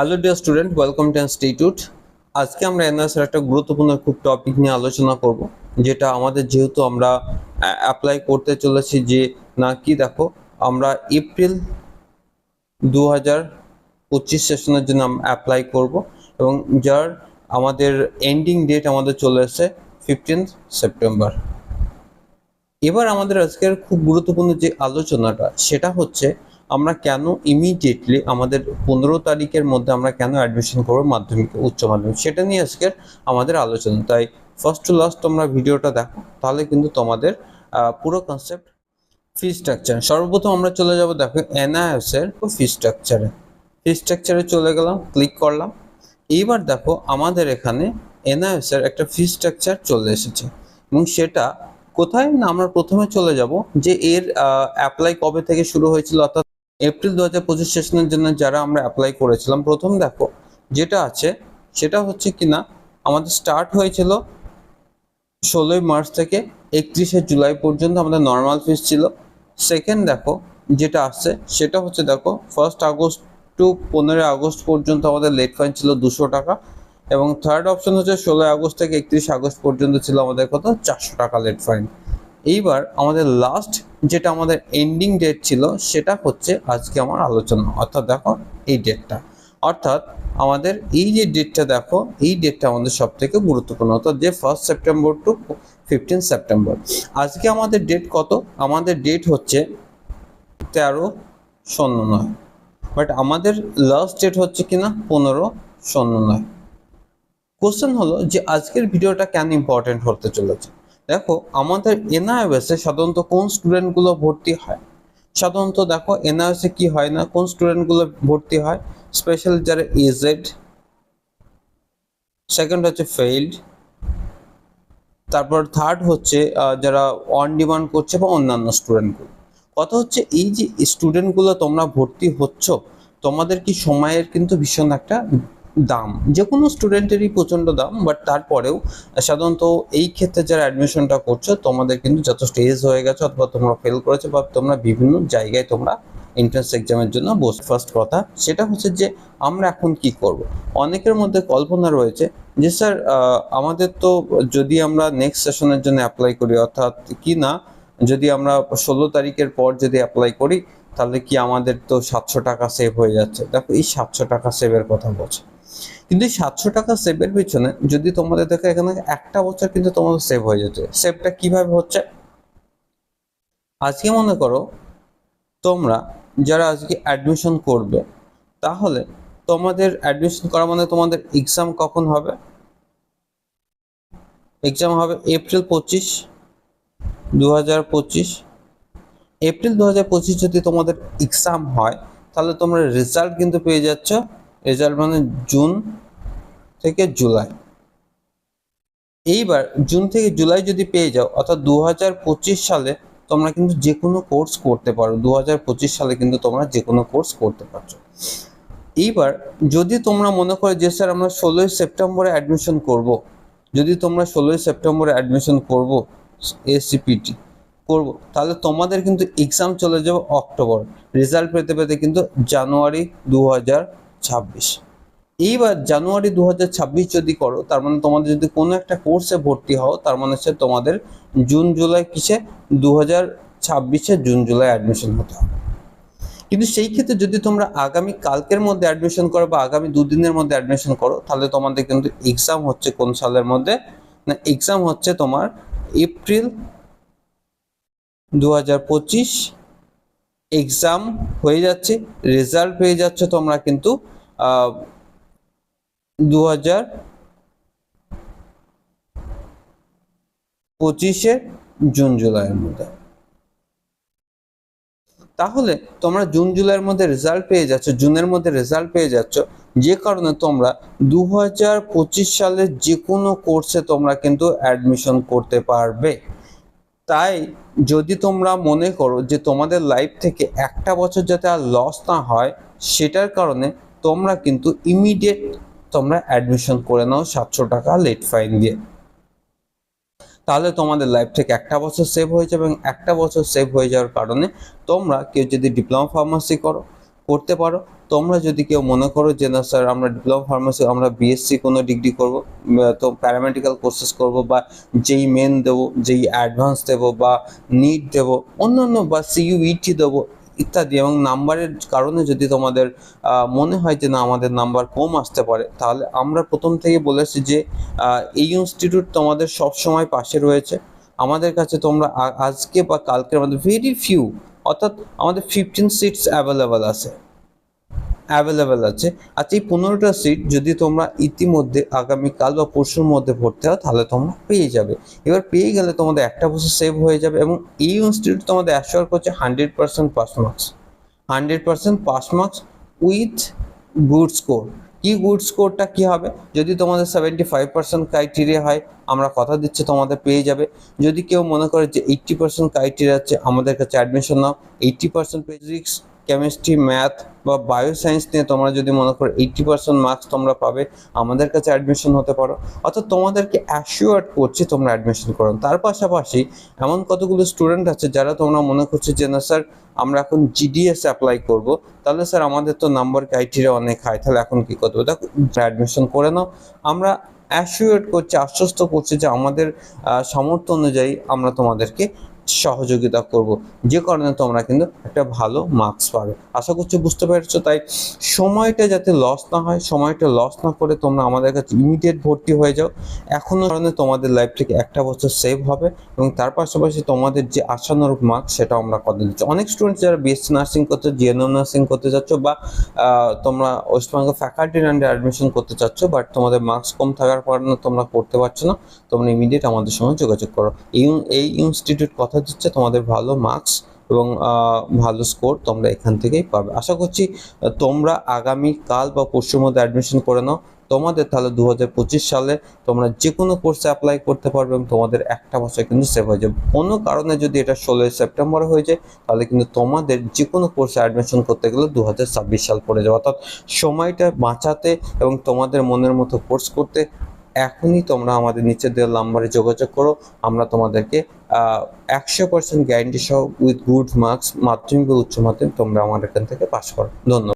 Hello dear student welcome to institute আজকে আমরা এনআরএসের একটা গুরুত্বপূর্ণ খুব টপিক নিয়ে আলোচনা করব, যেটা আমাদের যেহেতু আমরা অ্যাপ্লাই করতে চলেছি যে না কি দেখো, আমরা এপ্রিল দু হাজার পঁচিশ সেশনের জন্য অ্যাপ্লাই করব এবং যার আমাদের এন্ডিং ডেট আমাদের চলে এসেছে ফিফটিন্থ সেপ্টেম্বর এবার আমাদের আজকের খুব গুরুত্বপূর্ণ যে আলোচনাটা, সেটা হচ্ছে আমরা কেন ইমিডিয়েটলি আমাদের পনেরো তারিখের মধ্যে আমরা কেন অ্যাডমিশন করব মাধ্যমিক, উচ্চ মাধ্যমিক? সেটা নিয়ে আজকের আমাদের আলোচনা। তাই ফার্স্ট টু লাস্ট তোমরা ভিডিওটা দেখো, তাহলে কিন্তু তোমাদের পুরো কনসেপ্ট ফি স্ট্রাকচার সর্বপ্রথম আমরা চলে যাব দেখো এনআইএস এর ফি স্ট্রাকচারে ফি স্ট্রাকচারে চলে গেলাম ক্লিক করলাম। এইবার দেখো আমাদের এখানে এনআইএস এর একটা ফি স্ট্রাকচার চলে এসেছে। এবং সেটা কোথায় না আমরা প্রথমে চলে যাব যে এর অ্যাপ্লাই কবে থেকে শুরু হয়েছিল অর্থাৎ এপ্রিল দু হাজার পঁচিশ সেশনের জন্য যারা আমরা অ্যাপ্লাই করেছিলাম, প্রথম দেখো যেটা আছে সেটা হচ্ছে কিনা, আমাদের স্টার্ট হয়েছিল ষোলোই মার্চ থেকে একত্রিশে জুলাই পর্যন্ত আমাদের নর্মাল ফিস ছিল। সেকেন্ড দেখো যেটা আসছে সেটা হচ্ছে দেখো ফার্স্ট আগস্ট টু পনেরোই আগস্ট পর্যন্ত আমাদের লেট ফাইন ছিল দুশো টাকা এবং থার্ড অপশন হচ্ছে ষোলোই আগস্ট থেকে একত্রিশ আগস্ট পর্যন্ত ছিল আমাদের কত? চারশো টাকা লেট ফাইন এইবার আমাদের লাস্ট যেটা আমাদের এন্ডিং ডেট ছিল, সেটা হচ্ছে আজকে আমার আলোচনা। অর্থাৎ দেখো এই ডেটটা অর্থাৎ আমাদের এই যে ডেটটা দেখো, এই ডেটটা আমাদের সব থেকে গুরুত্বপূর্ণ। অর্থাৎ যে first September to fifteen September আজকে আমাদের ডেট কত? আমাদের ডেট হচ্ছে তেরো শূন্য নয়। বাট আমাদের লাস্ট ডেট হচ্ছে কিনা? পনেরো শূন্য নয়। কোশ্চেন হলো যে আজকের ভিডিওটা কেন ইম্পর্টেন্ট হতে চলেছে? দেখো, আমাদের এনআইএসে সাধারণত কোন স্টুডেন্টগুলো ভর্তি হয়? সাধারণত দেখো এনআইএসে কি হয় না? কোন স্টুডেন্টগুলো ভর্তি হয়? স্পেশাল যারা এজেড সেকেন্ড হচ্ছে ফেইল্ড তারপর থার্ড হচ্ছে যারা অন ডিমান্ড করছে বা অন্যান্য স্টুডেন্টগুলো কথা হচ্ছে, এই যে স্টুডেন্টগুলো তোমরা ভর্তি হচ্ছ, তোমাদের কি সময়ের কিন্তু ভীষণ একটা দাম যে কোনো স্টুডেন্টেরই প্রচণ্ড দাম বাট তারপরেও সাধারণত এই ক্ষেত্রে যারা অ্যাডমিশনটা করছ, তোমাদের কিন্তু যথেষ্ট এজ হয়ে গেছে, অথবা তোমরা ফেল করেছ, বা তোমরা বিভিন্ন জায়গায় তোমরা এন্ট্রান্স এক্সামের জন্য বস ফার্স্ট কথা, সেটা হচ্ছে যে আমরা এখন কি করব? অনেকের মধ্যে কল্পনা রয়েছে যে, স্যার আমাদের তো যদি আমরা নেক্সট সেশনের জন্য অ্যাপ্লাই করি, অর্থাৎ কি না, যদি আমরা ষোলো তারিখের পর যদি অ্যাপ্লাই করি, তাহলে কি আমাদের তো সাতশো টাকা সেভ হয়ে যাচ্ছে? দেখো, এই সাতশো টাকা সেভের কথা বলছে। কিন্তু এই সাতশো টাকা সেভের পিছনে যদি তোমাদের দেখো এখানে একটা বছর কিন্তু তোমাদের সেভ হয়ে যাচ্ছে সেভটা কীভাবে হচ্ছে? আজকে মনে করো তোমরা যারা আজকে অ্যাডমিশন করবে, তাহলে তোমাদের অ্যাডমিশন করা মানে তোমাদের এক্সাম কখন হবে? এক্সাম হবে এপ্রিল পঁচিশ দু হাজার পঁচিশ। এপ্রিল দু হাজার পঁচিশ যদি তোমাদের এক্সাম হয়, তাহলে তোমরা রেজাল্ট কিন্তু পেয়ে যাচ্ছ রেজাল্ট মানে জুন থেকে জুলাই। এইবার জুন থেকে জুলাই যদি পেয়ে যাও, অর্থাৎ দু হাজার পঁচিশ সালে তোমরা কিন্তু যে কোনো কোর্স করতে পারো। দু হাজার পঁচিশ সালে কিন্তু তোমরা যে কোনো কোর্স করতে পারছ। এইবার যদি তোমরা মনে করো যে, স্যার, আমরা ষোলোই সেপ্টেম্বরে অ্যাডমিশন করব। যদি তোমরা ষোলোই সেপ্টেম্বরে অ্যাডমিশন করব এসিপিটি করব, তাহলে তোমাদের কিন্তু এক্সাম চলে যাবে অক্টোবর। রেজাল্ট পেতে পেতে কিন্তু জানুয়ারি দু হাজার ছাব্বিশ। এইবার জানুয়ারি দু হাজার ছাব্বিশ যদি করো, তার মানে তোমাদের যদি কোনো একটা কোর্সে ভর্তি হও, তার মানে হচ্ছে তোমাদের জুন, জুলাই কিসে? দু হাজার ছাব্বিশে জুন, জুলাই অ্যাডমিশন হতে হবে। কিন্তু সেই ক্ষেত্রে যদি তোমরা আগামী কালকের মধ্যে অ্যাডমিশন করো বা আগামী দুদিনের মধ্যে অ্যাডমিশন করো, তাহলে তোমাদের কিন্তু এক্সাম হচ্ছে কোন সালের মধ্যে? না এক্সাম হচ্ছে তোমার এপ্রিল দু হাজার পঁচিশ এক্সাম হয়ে যাচ্ছে রেজাল্ট পেয়ে যাচ্ছে তোমরা কিন্তু দু হাজার পঁচিশে জুন জুলাইয়ের মধ্যে। তাহলে তোমরা জুন জুলাইয়ের মধ্যে রেজাল্ট পেয়ে যাচ্ছ, জুনের মধ্যে রেজাল্ট পেয়ে যাচ্ছ, যে কারণে তোমরা দু হাজার পঁচিশ সালের যে কোনো কোর্সে তোমরা কিন্তু অ্যাডমিশন করতে পারবে। তাই যদি তোমরা মনে করো যে তোমাদের লাইফ থেকে একটা বছর যাতে আর লস না হয়, সেটার কারণে তোমরা কিন্তু ইমিডিয়েট তোমরা অ্যাডমিশন করে নাও সাতশো টাকা লেট ফাইন দিয়ে। তাহলে তোমাদের লাইফ থেকে একটা বছর সেভ হয়ে যাবে এবং একটা বছর সেভ হয়ে যাওয়ার কারণে তোমরা কেউ যদি ডিপ্লোমা ফার্মাসি করো করতে পারো। তোমরা যদি কেউ মনে করো যে, না স্যার, আমরা ডিপ্লোমা ফার্মাসি আমরা বিএসসি কোনো ডিগ্রি করব তো প্যারামেডিক্যাল কোর্সেস করব, বা যেই মেন দেবো, যেই অ্যাডভান্স দেবো, বা নিট দেবো, অন্যান্য বা সিইউইটি দেবো, ইত্যাদি এবং নাম্বারের কারণে যদি তোমাদের মনে হয় যে, না, আমাদের নাম্বার কম আসতে পারে, তাহলে আমরা প্রথম থেকে বলেছি যে এই ইনস্টিটিউট তোমাদের সব সময় পাশে রয়েছে। আমাদের কাছে তোমরা আজকে বা কালকের মধ্যে ভেরি ফিউ অর্থাৎ আমাদের ফিফটিন সিটস অ্যাভেলেবেল আছে। অ্যাভেলেবেল আছে। আচ্ছা এই পনেরোটা সিট যদি তোমরা ইতিমধ্যে আগামীকাল বা পরশুর মধ্যে ভর্তি হও, তাহলে তোমরা পেয়ে যাবে। এবার পেয়ে গেলে তোমাদের একটা বছর সেভ হয়ে যাবে এবং এই ইনস্টিটিউট তোমাদের অ্যাসিওর করছে hundred percent pass marks hundred percent pass marks with good score কি গুড স্কোরটা কি হবে? যদি তোমাদের সেভেন্টি ফাইভ পার্সেন্ট ক্রাইটেরিয়া হয়, আমরা কথা দিচ্ছি, তোমাদের পেয়ে যাবে। যদি কেউ মনে করে যে এইট্টি পার্সেন্ট ক্রাইটেরিয়া আছে, আমাদের কাছে অ্যাডমিশন নাও। Eighty percent physics chemistry math বা বায়ো সায়েন্স নিয়ে তোমরা যদি মনে করো এইট্টি পার্সেন্ট মার্কস তোমরা পাবে, আমাদের কাছে অ্যাডমিশন হতে পারো। অর্থাৎ তোমাদেরকে অ্যাসিওর করছি তোমরা অ্যাডমিশন করো। তার পাশাপাশি এমন কতগুলো স্টুডেন্ট আছে যারা তোমরা মনে করছ যে, না স্যার আমরা এখন জিডিএস অ্যাপ্লাই করব। তাহলে স্যার আমাদের তো নাম্বার ক্রাইটেরিয়া অনেক হাই তাহলে এখন কি করতে হবে? দেখো অ্যাডমিশন করে নাও। আমরা অ্যাসিওর করছি, আশ্বস্ত করছি যে, আমাদের সামর্থ্য অনুযায়ী আমরা তোমাদেরকে সহযোগিতা করব। যে কারণে তোমরা কিন্তু একটা ভালো মার্কস পাবে। আশা করছি বুঝতে পেরেছ। তাই সময়টা যাতে লস না হয়, সময়টা লস না করে তোমরা আমাদের কাছে ইমিডিয়েট ভর্তি হয়ে যাও। এখনও কারণে তোমাদের লাইফ থেকে একটা বছর সেভ হবে এবং তার পাশাপাশি তোমাদের যে আশানুরূপ মার্কস সেটা আমরা কথা দিচ্ছি। অনেক স্টুডেন্টস যারা বিএসসি নার্সিং করতে জিএনএম নার্সিং করতে যাচ্ছ বা তোমরা ওয়েস্টবেঙ্গল ফ্যাকাল্টির আন্ডারে অ্যাডমিশন করতে চাচ্ছ বাট তোমাদের মার্কস কম থাকার কারণে তোমরা করতে পারছ না, তোমরা ইমিডিয়েট আমাদের সঙ্গে যোগাযোগ করো। এই এই ইনস্টিটিউট কথা দিচ্ছে, তোমাদের ভালো মার্কস এবং ভালো স্কোর তোমরা এখান থেকেই পাবে। আশা করছি তোমরা আগামী কাল বা পরশুর মধ্যে অ্যাডমিশন করে নাও। তোমাদের তাহলে দু হাজার পঁচিশ সালে তোমরা যে কোনো কোর্সে অ্যাপ্লাই করতে পারবে এবং তোমাদের একটা বছর কিন্তু সেভ হয়ে যাবে। কোনো কারণে যদি এটা ষোলোই সেপ্টেম্বর হয়ে যায়, তাহলে কিন্তু তোমাদের যে কোনো কোর্সে অ্যাডমিশন করতে গেলে দু হাজার ছাব্বিশ সাল পড়ে যাবে। অর্থাৎ সময়টা বাঁচাতে এবং তোমাদের মনের মতো কোর্স করতে এখনই তোমরা আমাদের নিচে দেওয়া নাম্বারে যোগাযোগ করো। আমরা তোমাদেরকে একশো পার্সেন্ট গ্যারান্টি সহ উইথ গুড মার্কস মাধ্যমিক বা উচ্চ মাধ্যমিক তোমরা আমার এখান থেকে পাস করো। ধন্যবাদ।